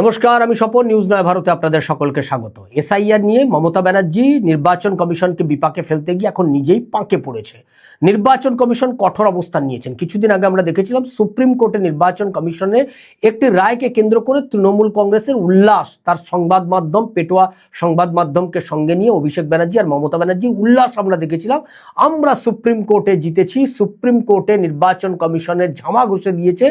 নমস্কার, আমি স্বপন নিউজ নয় ভারতে আপনাদের সকলকে স্বাগত। এসআইআর নিয়ে মমতা ব্যানার্জি নির্বাচন কমিশনকে বিপাকে ফেলতে গিয়ে এখন নিজেই পাঁকে পড়েছে। নির্বাচন কমিশন কঠোর অবস্থান নিয়েছেন। কিছুদিন আগে আমরা দেখেছিলাম সুপ্রিম কোর্টে নির্বাচন কমিশনে একটি রায়কে কেন্দ্র করে তৃণমূল কংগ্রেসের উল্লাস, তার সংবাদ মাধ্যম পেটোয়া সংবাদ মাধ্যমকে সঙ্গে নিয়ে অভিষেক ব্যানার্জি আর মমতা ব্যানার্জির উল্লাস আমরা দেখেছিলাম। আমরা সুপ্রিম কোর্টে জিতেছি, সুপ্রিম কোর্টে নির্বাচন কমিশনের ঝামা ঘষে দিয়েছে,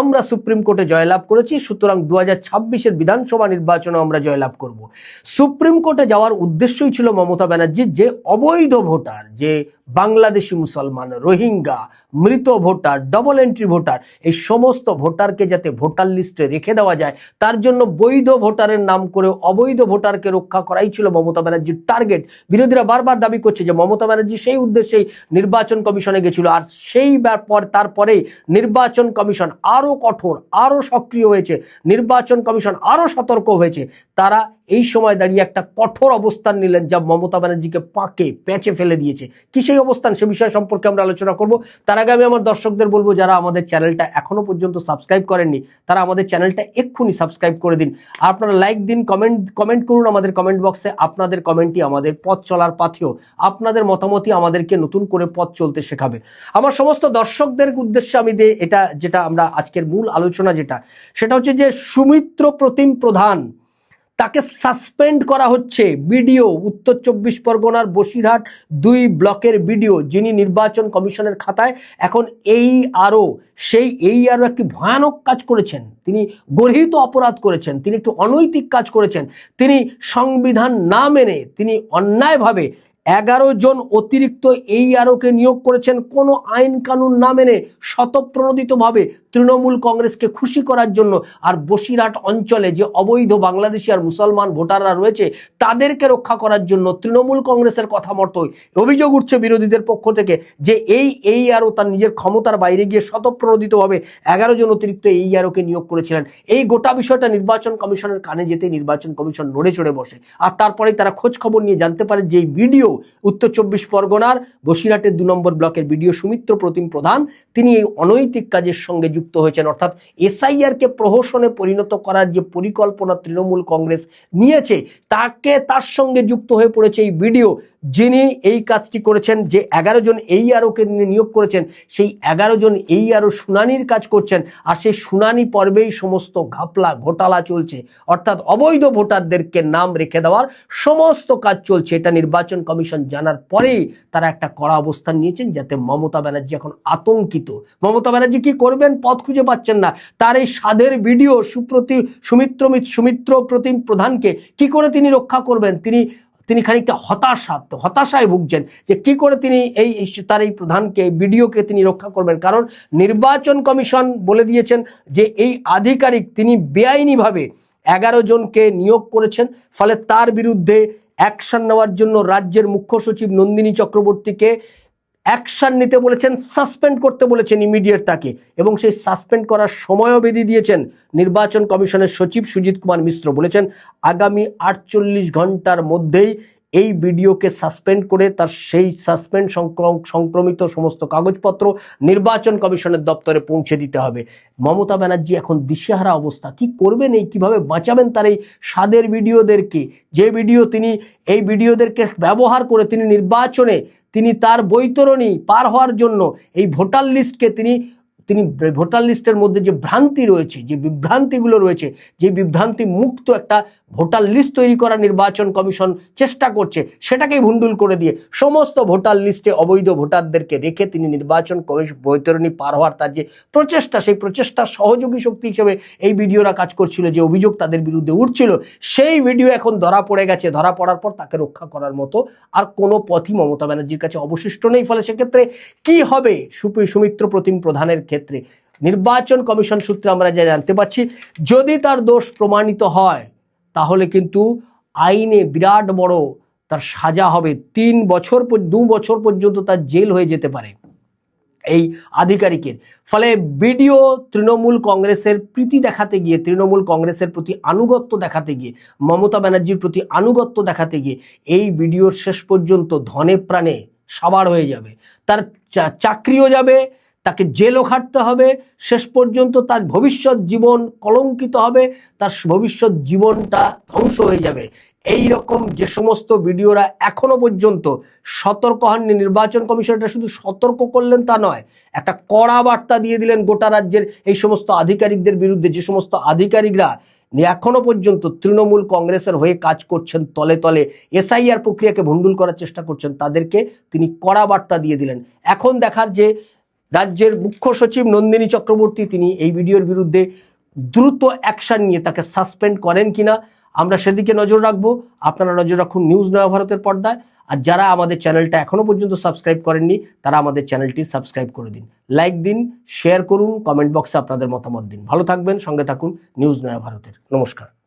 আমরা সুপ্রিম কোর্টে জয়লাভ করেছি, সুতরাং দু হাজার ছাব্বিশের বিধানসভা নির্বাচনে আমরা জয়লাভ করব। সুপ্রিম কোর্টে যাওয়ার উদ্দেশ্যই ছিল মমতা ব্যানার্জির যে অবৈধ ভোটার, যে বাংলাদেশি মুসলমান, রোহিঙ্গা, মৃত ভোটার ডবল এন্ট্রি ভোটার, এই সমস্ত ভোটারকে যাতে ভোটার লিস্টে রেখে দেওয়া যায়, তার জন্য বৈধ ভোটারের নাম করে অবৈধ ভোটারকে রক্ষা করাই ছিল মমতা ব্যানার্জির টার্গেট। বিরোধীরা বারবার দাবি করছে যে মমতা ব্যানার্জি সেই উদ্দেশ্যেই নির্বাচন কমিশনে গেছিল আর সেই ব্যাপ- পর তারপরেই নির্বাচন কমিশন আরও কঠোর, আরও সক্রিয় হয়েছে। নির্বাচন কমিশন আরও সতর্ক হয়েছে। তারা এই সময় দাঁড়িয়ে একটা কঠোর অবস্থান নিলেন যা মমতা ব্যানার্জিকে পাকে প্যাঁচে ফেলে দিয়েছে। কি সেই অবস্থান সে বিষয় সম্পর্কে আমরা আলোচনা করব। তার আগে আমি আমার দর্শকদের বলব, যারা আমাদের চ্যানেলটা এখনও পর্যন্ত সাবস্ক্রাইব করেননি, তারা আমাদের চ্যানেলটা এক্ষুনি সাবস্ক্রাইব করে দিন। আপনারা লাইক দিন, কমেন্ট কমেন্ট করুন আমাদের কমেন্ট বক্সে। আপনাদের কমেন্টই আমাদের পথ চলার পাথেও আপনাদের মতামতই আমাদেরকে নতুন করে পথ চলতে শেখাবে। আমার সমস্ত দর্শকদের উদ্দেশ্যে আমি এটা, যেটা আমরা আজকের মূল আলোচনা যেটা, সেটা হচ্ছে যে সুমিত্র প্রতিম প্রধান। তাকে সাসপেন্ড করা হচ্ছে বিডিও, উত্তর চব্বিশ পরগনার বসিরহাট দুই ব্লকের বিডিও, যিনি নির্বাচন কমিশনের খাতায় এখন এই আরও, সেই এই আরও একটি ভয়ানক কাজ করেছেন। তিনি গর্হিত অপরাধ করেছেন, তিনি একটি অনৈতিক কাজ করেছেন, তিনি সংবিধান না মেনে তিনি অন্যায়ভাবে এগারো জন অতিরিক্ত এই আরোকে নিয়োগ করেছেন কোনো আইন কানুন না মেনে স্বতঃপ্রণোদিতভাবে তৃণমূল কংগ্রেসকে খুশি করার জন্য। আর বসিরহাট অঞ্চলে যে অবৈধ বাংলাদেশি আর মুসলমান ভোটাররা রয়েছে, তাদেরকে রক্ষা করার জন্য তৃণমূল কংগ্রেসের কথা মতোই অভিযোগ উঠছে বিরোধীদের পক্ষ থেকে যে এই এই আরও তার নিজের ক্ষমতার বাইরে গিয়ে স্বতঃপ্রণোদিতভাবে এগারো জন অতিরিক্ত এই আরোকে নিয়োগ করেছিলেন। এই গোটা বিষয়টা নির্বাচন কমিশনের কানে যেতে নির্বাচন কমিশন নড়ে চড়ে বসে। আর তারপরে তারা খোঁজ খবর নিয়ে জানতে পারে যে এই ভিডিও উত্তর চব্বিশ পরগনার বসিরহাটের দু নম্বর ব্লকের বিডিও সুমিত্র প্রতিম প্রধান, তিনি এই অনৈতিক কাজের সঙ্গে যুক্ত হয়েছেন। অর্থাৎ এসআইআরকে প্রহসনে পরিণত করার যে পরিকল্পনা তৃণমূল কংগ্রেস নিয়েছে, তাকে তার সঙ্গে যুক্ত হয়ে পড়েছে এই ভিডিও যিনি এই কাজটি করেছেন যে এগারো জন এই আরোকে নিয়োগ করেছেন, সেই এগারো জন এই আরও শুনানির কাজ করছেন, আর সেই শুনানি পর্বেই সমস্ত ঘাপলা ঘোটালা চলছে। অর্থাৎ অবৈধ ভোটারদেরকে নাম রেখে দেওয়ার সমস্ত কাজ চলছে। এটা নির্বাচন কমিশন জানার পরেই তারা একটা কড়া অবস্থান নিয়েছেন যাতে মমতা ব্যানার্জি এখন আতঙ্কিত। মমতা ব্যানার্জি কি করবেন? পথ খুঁজে পাচ্ছেন না। তার এই স্বাদের ভিডিও সুপ্রতি সুমিত্র মিত- সুমিত্র প্রতিম প্রধানকে কি করে তিনি রক্ষা করবেন? তিনি তিনি খানিকটা হতাশা হতাশায় ভুগছেন যে কি করে তিনি এই তার এই প্রধানকে ভিডিওকে তিনি রক্ষা করবেন? কারণ নির্বাচন কমিশন বলে দিয়েছেন যে এই আধিকারিক তিনি বেআইনিভাবে এগারো জনকে নিয়োগ করেছেন। ফলে তার বিরুদ্ধে অ্যাকশন নেওয়ার জন্য রাজ্যের মুখ্য সচিব নন্দিনী চক্রবর্তীকে অ্যাকশান নিতে বলেছেন, সাসপেন্ড করতে বলেছেন ইমিডিয়েট তাকে এবং সেই সাসপেন্ড করার সময়ও বেঁধে দিয়েছেন নির্বাচন কমিশনের সচিব সুজিত কুমার মিশ্র বলেছেন, আগামী আটচল্লিশ ঘণ্টার মধ্যেই এই ভিডিওকে সাসপেন্ড করে তার সেই সাসপেন্ড সংক্রম- সংক্রমিত সমস্ত কাগজপত্র নির্বাচন কমিশনের দপ্তরে পৌঁছে দিতে হবে। মমতা ব্যানার্জি এখন দিশেহারা অবস্থা। কি করবেন এই? কীভাবে বাঁচাবেন তার এই স্বাদের ভিডিওদেরকে? যে ভিডিও তিনি, এই ভিডিওদেরকে ব্যবহার করে তিনি নির্বাচনে তিনি তার বৈতরণী পার হওয়ার জন্য, এই ভোটার লিস্টকে তিনি তিনি ভোটার লিস্টের মধ্যে যে ভ্রান্তি রয়েছে, যে বিভ্রান্তিগুলো রয়েছে, যে বিভ্রান্তি মুক্ত একটা ভোটার লিস্ট তৈরি করা নির্বাচন কমিশন চেষ্টা করছে, সেটাকেই ভুন্ডুল করে দিয়ে সমস্ত ভোটার লিস্টে অবৈধ ভোটারদেরকে রেখে তিনি নির্বাচন কমিশন বৈতরণী পার হওয়ার তার যে প্রচেষ্টা, সেই প্রচেষ্টার সহযোগী শক্তি হিসেবে এই ভিডিওরা কাজ করছিল, যে অভিযোগ তাদের বিরুদ্ধে উঠছিল, সেই ভিডিও এখন ধরা পড়ে গেছে, ধরা পড়ার পর তাকে রক্ষা করার মতো আর কোনো পথই মমতা ব্যানার্জির কাছে অবশিষ্ট নেই, ফলে সেক্ষেত্রে কি হবে? সুমিত্র প্রতিম প্রধানের ক্ষেত্রে নির্বাচন কমিশন সূত্রে আমরা যা জানতে পারছি, যদি তার দোষ প্রমাণিত হয়, তাহলে কিন্তু আইনে বিরাট বড় তার সাজা হবে। তিন বছর দু বছর পর্যন্ত তার জেল হয়ে যেতে পারে এই আধিকারিকের। ফলে বিডিও তৃণমূল কংগ্রেসের প্রীতি দেখাতে গিয়ে, তৃণমূল কংগ্রেসের প্রতি আনুগত্য দেখাতে গিয়ে, মমতা ব্যানার্জির প্রতি আনুগত্য দেখাতে গিয়ে, এই বিডিওর শেষ পর্যন্ত ধনে প্রাণে সাবার হয়ে যাবে। তার চাকরিও যাবে তাকে জেলও খাটতে হবে, শেষ পর্যন্ত তার ভবিষ্যৎ জীবন কলঙ্কিত হবে, তার ভবিষ্যৎ জীবনটা ধ্বংস হয়ে যাবে। এই রকম যে সমস্ত ভিডিওরা এখনও পর্যন্ত সতর্ক হননি, নির্বাচন কমিশন এটা শুধু সতর্ক করলেন তা নয়, একটা কড়া বার্তা দিয়ে দিলেন গোটা রাজ্যের এই সমস্ত আধিকারিকদের বিরুদ্ধে, যে সমস্ত আধিকারিকরা এখনও পর্যন্ত তৃণমূল কংগ্রেসের হয়ে কাজ করছেন তলে তলে, এসআইআর প্রক্রিয়াকে ভণ্ডুল করার চেষ্টা করছেন, তাদেরকে তিনি কড়া বার্তা দিয়ে দিলেন। এখন দেখার যে রাজ্যের মুখ্য সচিব নন্দিনী চক্রবর্তী, তিনি এই ভিডিওর বিরুদ্ধে দ্রুত অ্যাকশন নিয়ে তাকে সাসপেন্ড করেন কিনা, আমরা সেদিকে নজর রাখব। আপনারা নজর রাখুন নিউজ নয়া ভারতের পর্দায়। আর যারা আমাদের চ্যানেলটা এখনও পর্যন্ত সাবস্ক্রাইব করেননি, তারা আমাদের চ্যানেলটি সাবস্ক্রাইব করে দিন। লাইক দিন, শেয়ার করুন, কমেন্ট বক্সে আপনাদের মতামত দিন। ভালো থাকবেন, সঙ্গে থাকুন নিউজ নয়া ভারতের। নমস্কার।